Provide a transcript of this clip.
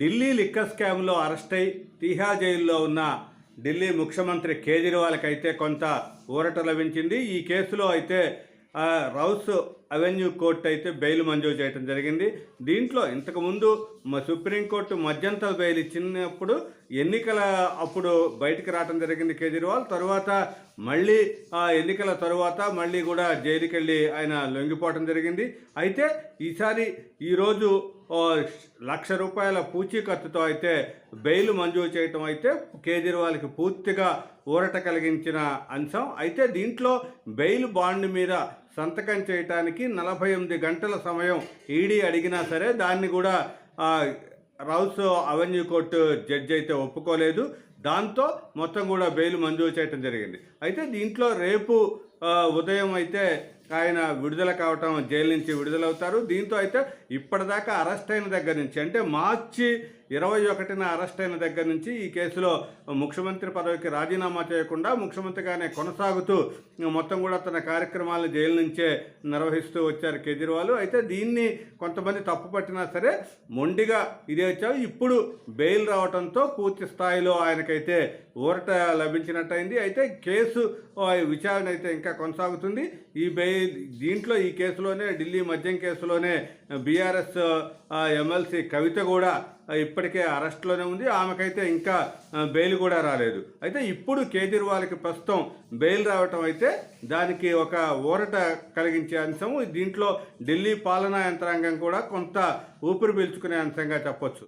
Delhi liquor స్కామ్లో arrest అయి తిహార్ జైల్లో ఉన్న ఢిల్లీ ముఖ్యమంత్రి కేజ్రీవాల్కి అయితే కొంత ఊరట లభించింది. ఈ కేసులో అయితే రౌస్ అవెన్యూ కోర్టు అయితే బెయిల్ మంజూరు చేయడం జరిగింది. దీంట్లో ఇంతకుముందు మా సుప్రీంకోర్టు మధ్యంతర బెయిల్ ఇచ్చినప్పుడు ఎన్నికల అప్పుడు బయటకు రావడం జరిగింది కేజ్రీవాల్. తర్వాత మళ్ళీ ఆ ఎన్నికల తరువాత మళ్ళీ కూడా జైలుకి వెళ్ళి ఆయన లొంగిపోవడం జరిగింది. అయితే ఈసారి ఈరోజు లక్ష రూపాయల పూచీకత్తుతో అయితే బెయిల్ మంజూరు చేయటం అయితే కేజ్రీవాల్కి పూర్తిగా ఊరట కలిగించిన అంశం. అయితే దీంట్లో బెయిల్ బాండ్ మీద సంతకం చేయటానికి నలభై ఎనిమిది గంటల సమయం ఈడీ అడిగినా సరే దాన్ని కూడా ఆ, రౌస్ అవెన్యూ కోర్టు జడ్జి అయితే ఒప్పుకోలేదు. దాంతో మొత్తం కూడా బెయిల్ మంజూరు చేయడం జరిగింది. అయితే దీంట్లో రేపు ఉదయం అయితే ఆయన విడుదల కావటం జైలు నుంచి విడుదలవుతారు. దీంతో అయితే ఇప్పటిదాకా అరెస్ట్ అయిన దగ్గర నుంచి అంటే మార్చి ఇరవై ఒకటిన అరెస్ట్ అయిన దగ్గర నుంచి ఈ కేసులో ముఖ్యమంత్రి పదవికి రాజీనామా చేయకుండా ముఖ్యమంత్రిగానే కొనసాగుతూ మొత్తం కూడా తన కార్యక్రమాలను జైలు నుంచే నిర్వహిస్తూ వచ్చారు కేజ్రీవాల్. అయితే దీన్ని కొంతమంది తప్పు పట్టినా సరే మొండిగా ఇదే వచ్చావు ఇప్పుడు బెయిల్ రావడంతో పూర్తి స్థాయిలో ఆయనకైతే ఊరట లభించినట్టయింది. అయితే కేసు ఆ, విచారణ అయితే ఇంకా కొనసాగుతుంది. ఈ బెయిల్ దీంట్లో ఈ కేసులోనే ఢిల్లీ మద్యం కేసులోనే బీఆర్ఎస్ ఎమ్మెల్సీ కవిత కూడా ఇప్పటికే అరెస్ట్లోనే ఉంది. ఆమెకైతే ఇంకా బెయిల్ కూడా రాలేదు. అయితే ఇప్పుడు కేజ్రీవాల్కి ప్రస్తుతం బెయిల్ రావటం అయితే దానికి ఒక ఊరట కలిగించే అంశం దీంట్లో ఢిల్లీ పాలనా యంత్రాంగం కూడా కొంత ఊపిరి పీల్చుకునే అంశంగా చెప్పొచ్చు.